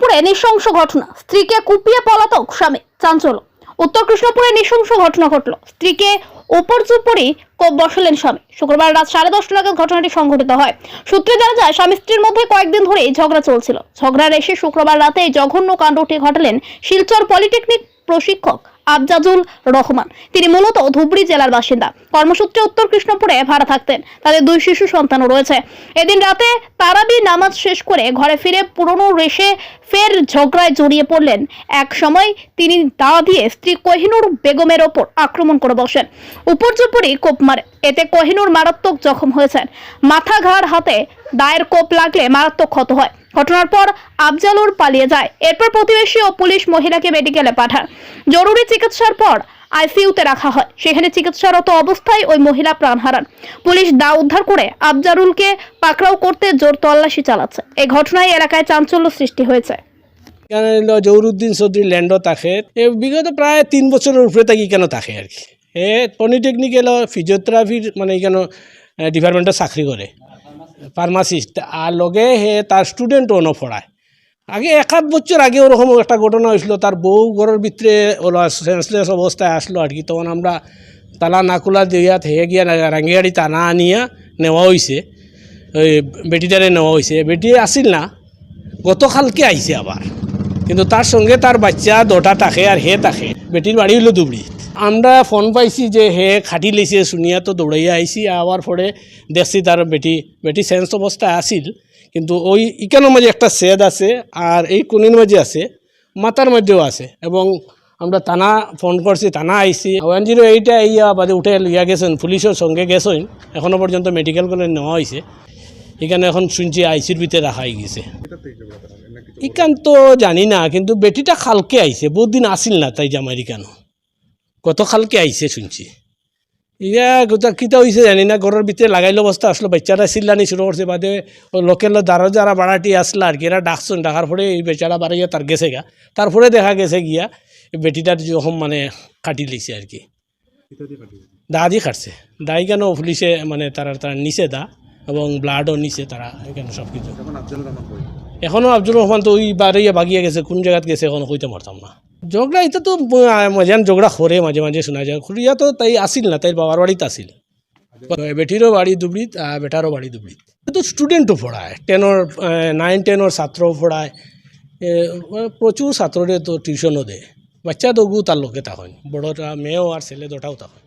কৃষ্ণপুরে নৃশংস ঘটনা। স্ত্রীকে কুপিয়ে পলাতক স্বামী চাঞ্চল উত্তর কৃষ্ণপুরে নৃশংস ঘটনা ঘটল। স্ত্রীকে ওপর চুপড়ি কোপ বসালেন স্বামী। শুক্রবার রাত সাড়ে দশটা নাগাদ ঘটনাটি সংঘটিত হয়। সূত্রে জানা যায়, স্বামী স্ত্রীর মধ্যে কয়েকদিন ধরে এই ঝগড়া চলছিল। ঝগড়ার এসে শুক্রবার রাতে এই জঘন্য কাণ্ডটি ঘটালেন শিলচর পলিটেকনিক প্রশিক্ষক আবজাজুল রহমান। তিনি মূলত ধুবড়ি জেলার বাসিন্দা। কর্মসূত্রে উত্তর কৃষ্ণপুরে ভাড়া থাকতেন। তাদের দুই শিশু সন্তানও রয়েছে। এদিন রাতে তারাবি নামাজ শেষ করে ঘরে ফিরে পুরনো রেশে ফের ঝগড়ায় জড়িয়ে পড়লেন। এক সময় তিনি দা দিয়ে স্ত্রী কোহিনুর বেগমের ওপর আক্রমণ করে বসেন। উপর্যুপরি কোপ মারে। এতে কোহিনুর মারাত্মক জখম হয়েছেন। মাথা ঘাড় হাতে দায়ের কোপ লাগলে মারাত্মক ক্ষত হয়। ঘটনার পর আফজালুর পালিয়ে যায়। এরপর প্রতিবেশী ও পুলিশ মহিলাকে মেডিকেলে পাঠান। জরুরি চিকিৎসার পর আইসিইউতে রাখা হয়। সেখানে চিকিৎসারত অবস্থায় ওই মহিলা প্রাণ হারান। পুলিশ দা উদ্ধার করে আফজারুলকে পাকড়াও করতে জোর তল্লাশি চালাচ্ছে। এই ঘটনায় এলাকায় চাঞ্চল্য সৃষ্টি হয়েছে। হলো জহুরুদ্দিন চৌধুরী ল্যান্ডও থাকে। বিগত প্রায় তিন বছরের উপরে থাকি কেন থাকে আর কি? এ পলিটেকনিক্যাল ফিজিওথেরাপির মানে কেন ডিপার্টমেন্টে চাকরি করে। ফার্মাসিস্ট আর লগে হে তার স্টুডেন্টও ন পড়ায়। আগে এক আধ বছর আগে ওরকম একটা ঘটনা হয়েছিল, তার বউ ঘরের ভিতরে ওলো সেন্সলেস অবস্থায় আসলো আর কি। তখন আমরা তালা না খোলা দিয়া থেকে গিয়া রাঙ্গিয়াড়ি টানা আনিয়া নেওয়া হয়েছে ওই বেটিটারে নেওয়া হয়েছে বেটি আসিল না, গতকালকে আইছে আবার। কিন্তু তার সঙ্গে তার বাচ্চা, দুটা থাকে আর হে থাকে বেটির বাড়ি হলো দুবড়ি আমরা ফোন পাইছি যে হে খাটি লেছে শুনিয়া তো দৌড়াইয়া আইছি আওয়ার পরে দেখছি তার বেটি বেটি সেন্স অবস্থায় আসিল কিন্তু ওই ইকানোর মাঝে একটা সেদ আছে আর এই কোনির মাঝে আছে মাথার মধ্যেও আছে, এবং আমরা থানা ফোন করছি থানা আইসি ওয়ান জিরো এইটে ইয়া বাদে উঠে লিয়া গেছেন পুলিশের সঙ্গে গেছেন এখনও পর্যন্ত মেডিকেল করে নেওয়া হয়েছে এখানে এখন শুনছি আইসির ভিতরে রাখা হয়ে গেছে। ইকান তো জানি না, কিন্তু বেটিটা খালকে আইছে বহুত দিন আসিল না তাই জামাইরি কেন খালকে আইছে শুনছি। ইয়া, গোটা কিতা হয়েছে জানি না ঘরের ভিতরে লাগাইল অবস্থা আসলো বাচ্চারা চিল্লানি শুরু করছে বাদে লোকেল দ্বারা যারা বাড়াটি আসলো আর কি এরা ডাকছেন ডাকার পরে এই বেচারা বাড়াইয়া তার গেছে গা। তারপরে দেখা গেছে গিয়া বেটিটার যখন মানে কাটি লিছে আর কি। দা দিয়ে কাটছে। দাই কেন পুলিশে মানে তারা তারা নিচে দা, এবং ব্লাডও নিছে তারা এখানে সব কিছু। এখনও আব্দুল রহমান তো ওই বাড়িয়ে বাগিয়ে গেছে, কোন জায়গাত গেছে, এখনও কইতে পারতাম না। ঝগড়া এটা তো মজান ঝগড়া হরে মাঝে মাঝে শোনা যায় খুঁড়িয়া তো তাই আসিল না তাই বাবার বাড়িতে আসিল বেটিরও বাড়ি দুবড়িত আর বেটারও বাড়ি দুবড়িত তো স্টুডেন্টও পড়ায় টেনর নাইন টেনর ছাত্রও পড়ায় প্রচুর ছাত্ররে তো টিউশনও দেয় বাচ্চা তো গু তার লোকে তখন বড়টা মেয়েও আর ছেলে দুটাও তখন